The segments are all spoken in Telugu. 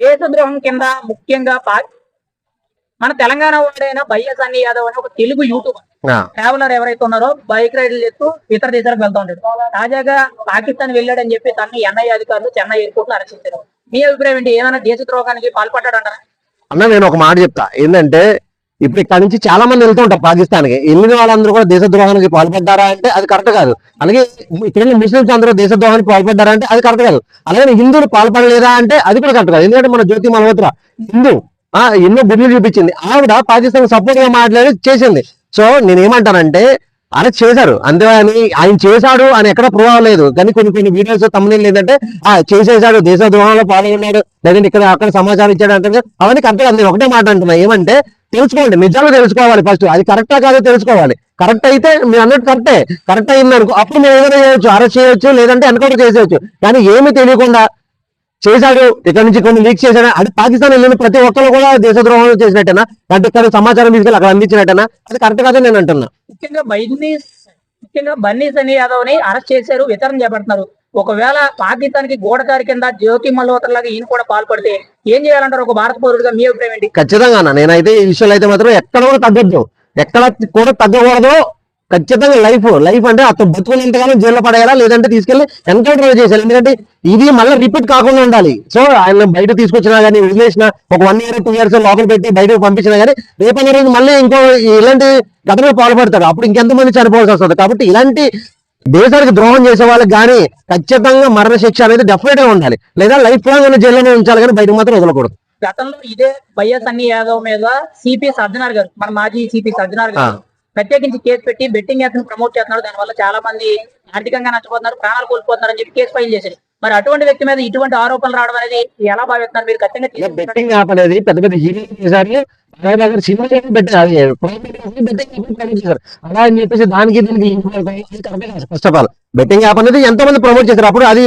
దేశద్రోహం కింద ముఖ్యంగా మన తెలంగాణ వాడైన బయ్య సన్నీ యాదవ్ అని ఒక తెలుగు యూట్యూబర్. ట్రావెలర్ ఎవరైతే ఉన్నారో బైక్ రైడ్లు చేస్తూ ఇతర దేశాలకు వెళ్తా ఉంటాడు. తాజాగా పాకిస్తాన్ వెళ్ళాడని చెప్పి తనని ఎన్ఐ అధికారులు చెన్నై ఎయిర్పోర్ట్లో అరెస్ట్ చేశారు. మీ అభిప్రాయం ఏంటి? ఏమైనా దేశద్రోహానికి పాల్పడ్డాడంటారా? అన్న నేను ఒక మాట చెప్తా. ఏంటంటే ఇప్పుడు ఇక్కడ నుంచి చాలా మంది వెళ్తూ ఉంటారు పాకిస్తాన్కి వెళ్ళిన వాళ్ళందరూ కూడా దేశద్రోహానికి పాల్పడ్డారా అంటే అది కరెక్ట్ కాదు. అలాగే ఇక్కడ ముస్లింస్ అందరూ దేశద్రోహానికి పాల్పడ్డారా అంటే అది కరెక్ట్ కాదు. అలాగే హిందువులు పాల్పడలేదా అంటే అది కూడా కరెక్ట్ కాదు. ఎందుకంటే మన జ్యోతి మల్హోత్రా హిందూ ఆ ఎన్నో గుడ్లు చూపించింది. ఆవిడ పాకిస్తాన్ సపోర్ట్గా మాట్లాడి చేసింది. సో నేను ఏమంటానంటే అరెస్ట్ చేశారు. అంతేగాని ఆయన చేశాడు అని ఎక్కడ ప్రూవ్ అవ్వలేదు. కానీ కొన్ని కొన్ని వీడియోస్ తమ్ముని లేదంటే ఆ చేసేసాడు దేశ ద్రోహంలో పాల్గొన్నాడు. లేదంటే ఇక్కడ అక్కడ సమాచారం ఇచ్చాడు అంటే అవన్నీ కరెక్ట్ కాదు. నేను ఒకటే మాట అంటున్నా. ఏమంటే తెలుసుకోండి నిజాలు తెలుసుకోవాలి ఫస్ట్ అది కరెక్టా కాదో తెలుసుకోవాలి. కరెక్ట్ అయితే మీరు అన్నట్టు కరెక్టే కరెక్ట్ అయింది అనుకో అప్పుడు మీరు ఏదైనా చేయొచ్చు అరెస్ట్ చేయొచ్చు లేదంటే ఎన్కౌంటర్ చేసేయచ్చు. కానీ ఏమీ తెలియకుండా చేశాడు ఇక్కడ నుంచి కొన్ని లీక్ చేశాడు. అది పాకిస్తాన్ వెళ్ళిన ప్రతి ఒక్కరు కూడా దేశద్రోహం చేసినట్టేనా? అంటే ఇక్కడ సమాచారం తీసుకెళ్ళి అక్కడ అందించినట్టేనా? అది కరెక్ట్ కాదని నేను అంటున్నా. ముఖ్యంగా బన్నీస్ ముఖ్యంగా బన్నీస్ అని యాదవ్ని అరెస్ట్ చేశారు విచారణ చేపడుతున్నారు. ఒకవేళ పాకిస్తాన్కి గూఢచారి కింద జ్యోతి మల్హోత్ర లాగా ఈయన కూడా పాల్పడితే ఏం చేయాలంటారు ఒక భారత పౌరుడిగా మీ అభిప్రాయం ఏంటి? ఖచ్చితంగా అన్న. నేనైతే ఈ విషయంలో అయితే మాత్రం ఎక్కడ కూడా తగ్గద్దు. ఎక్కడ కూడా తగ్గకూడదు. ఖచ్చితంగా లైఫ్ లైఫ్ అంటే అతను బతుకునేంతగానో జైల్లో పడేయాలా? లేదంటే తీసుకెళ్ళి ఎన్కౌంటర్ చేసేయాలి? ఎందుకంటే ఇది మళ్ళీ రిపీట్ కాకుండా ఉండాలి. సో ఆయన బయట తీసుకొచ్చినా కానీ వదిలేసిన ఒక వన్ ఇయర్ టూ ఇయర్స్ లోపల పెట్టి బయటకు పంపించినా కానీ రేపటి రోజు మళ్ళీ ఇంకో ఇలాంటి గతంలో పాల్పడతారు అప్పుడు ఇంకెంతమంది చనిపోవాల్సి వస్తుంది. కాబట్టి ఇలాంటి దేశానికి ద్రోహం చేసే వాళ్ళకి కానీ ఖచ్చితంగా మరణ శిక్ష అనేది డెఫినెట్గా ఉండాలి. లేదా లైఫ్ లాంగ్ జైల్లోనే ఉంచాలి కానీ బయటకు మాత్రం వదలకూడదు. గతంలో ఇదే వైఎస్ సన్నీ యాదవ్ మీద సిపి సజ్జనార్ గారు మన మాజీ సిపి సజ్జనార్ గారు ప్రత్యేకించి కేసు పెట్టి బెట్టింగ్ యాప్స్ ప్రమోట్ చేస్తున్నారు. దానివల్ల చాలా మంది ఆర్థికంగా నష్టపోతున్నారు ప్రాణాలు కోల్పోతున్నారు అని చెప్పి కేసు ఫైల్ చేశారు. మరి అటువంటి వ్యక్తి మీద ఇటువంటి ఆరోపణలు రావడం అనేది ఎలా భావిస్తున్నారు? మీరు ఖచ్చితంగా? బెట్టింగ్ యాప్ అనేది పెద్ద పెద్ద హీరోలు చేశారు. సినిమా అది బెట్టింగ్ యాప్ ప్రమోట్ చేశారు అలా అని చెప్పేసి దానికి దీనికి first of all betting app అనేది ఎంతో మంది ప్రమోట్ చేశారు. అప్పుడు అది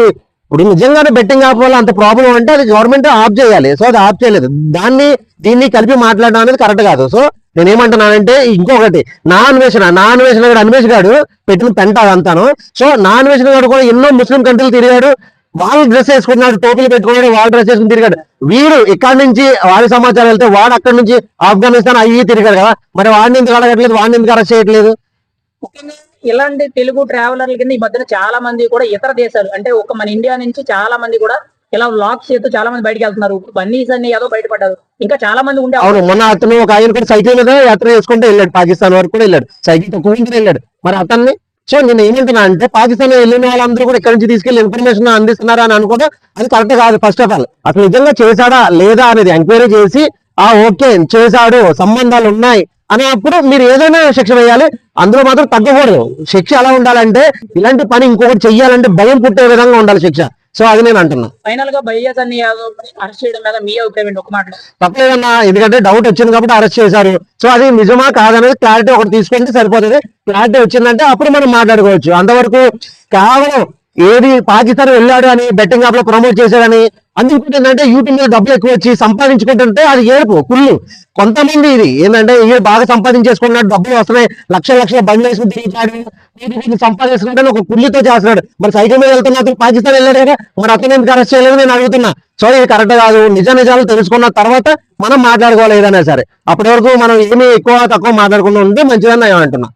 ఇప్పుడు నిజంగానే బెట్టింగ్ యాప్ వల్ల అంత ప్రాబ్లం అంటే అది గవర్నమెంట్ ఆఫ్ చేయాలి. సో అది ఆఫ్ చేయలేదు. దాన్ని దీన్ని కలిపి మాట్లాడడం అనేది కరెక్ట్ కాదు. సో నేను ఏమంటున్నానంటే ఇంకొకటి నా అన్వేషణ నా అన్వేషణ కూడా అన్వేష్ గాడు పెట్టిన పెంట అదంతాను. సో నా అన్వేషణ గాడు కూడా ఎన్నో ముస్లిం కంట్రీలు తిరిగాడు. వాళ్ళు డ్రెస్ వేసుకున్నాడు టోపీలు పెట్టుకున్నాడు వాళ్ళు డ్రెస్ వేసుకుని తిరిగాడు. వీడు ఇక్కడ నుంచి వాడి సమాచారం వెళ్తే వాడు అక్కడ నుంచి ఆఫ్ఘనిస్తాన్ అయ్యి తిరిగాడు కదా. మరి వాడిని ఎందుకు అడగట్లేదు? వాడిని ఎందుకు అరెస్ట్ చేయట్లేదు? ఇలాంటి తెలుగు ట్రావెలర్ల కింద ఈ మధ్యన చాలా మంది కూడా ఇతర దేశాలు అంటే ఒక మన ఇండియా నుంచి చాలా మంది కూడా ఇలా వ్లాగ్స్ చేస్తూ చాలా మంది బయటకు వెళ్తున్నారు. బన్నీస్ అన్ని ఏదో బయటపడ్డారు. ఇంకా చాలా మంది ఉండే అవును మొన్న అతను ఒక ఆయన కూడా సైకిల్ మీద యాత్ర చేసుకుంటూ వెళ్ళాడు. పాకిస్తాన్ వరకు కూడా వెళ్ళాడు. సైకిల్ తక్కువ వెళ్ళాడు. మరి అతన్ని సో నేను ఏమంటున్నా అంటే పాకిస్తాన్ వెళ్ళిన వాళ్ళందరూ కూడా ఇక్కడ నుంచి తీసుకెళ్ళి ఇన్ఫర్మేషన్ అందిస్తున్నారా అని అనుకుంటే అది కరెక్ట్ కాదు ఫస్ట్ ఆఫ్ ఆల్ అసలు నిజంగా చేశాడా లేదా అనేది ఎంక్వైరీ చేసి ఆ ఓకే చేశాడు సంబంధాలు ఉన్నాయి అనేప్పుడు మీరు ఏదైనా శిక్ష వేయాలి. అందులో మాత్రం తగ్గకూడదు. శిక్ష ఎలా ఉండాలంటే ఇలాంటి పని ఇంకొకటి చెయ్యాలంటే భయం పుట్టే విధంగా ఉండాలి శిక్ష. సో అది నేను అంటున్నా. ఫైనల్గా యాదవ్ అరెస్ట్ చేయడం మీద మీ అభిప్రాయం ఒక మాటలో తప్పలేదన్నా ఎందుకంటే డౌట్ వచ్చింది కాబట్టి అరెస్ట్ చేశారు. సో అది నిజమా కాదనేది క్లారిటీ ఒకటి తీసుకుంటే సరిపోతుంది. క్లారిటీ వచ్చిందంటే అప్పుడు మనం మాట్లాడుకోవచ్చు. అంతవరకు కేవలం ఏది పాకిస్తాన్ వెళ్ళాడు అని బెట్టింగ్ యాప్లో ప్రమోట్ చేశాడని అందుకు ఏంటంటే యూట్యూబ్ మీద డబ్బులు ఎక్కువ వచ్చి సంపాదించుకుంటుంటే అది ఏడుపు కుళ్ళు. కొంతమంది ఇది ఏంటంటే ఈ బాగా సంపాదించేసుకున్నాడు డబ్బులు వస్తున్నాయి లక్షల లక్షల బండ్లు వేసుకుని తిరిగినాడు వీటిని సంపాదించుకుంటే ఒక కుళ్ళితో చేస్తున్నాడు. మరి సైకిల్ మీద వెళ్తున్న అతను పాకిస్తాన్ వెళ్ళాడు కదా మరి అతను ఎందుకు అరెస్ట్ చేయలేదు నేను అడుగుతున్నా. సో ఇది కరెక్ట్ కాదు. నిజ నిజాలు తెలుసుకున్న తర్వాత మనం మాట్లాడుకోవాలి ఏదైనా సరే. అప్పటి వరకు మనం ఏమి ఎక్కువ తక్కువ మాట్లాడకుండా ఉంటే మంచిదని నేను అంటున్నా.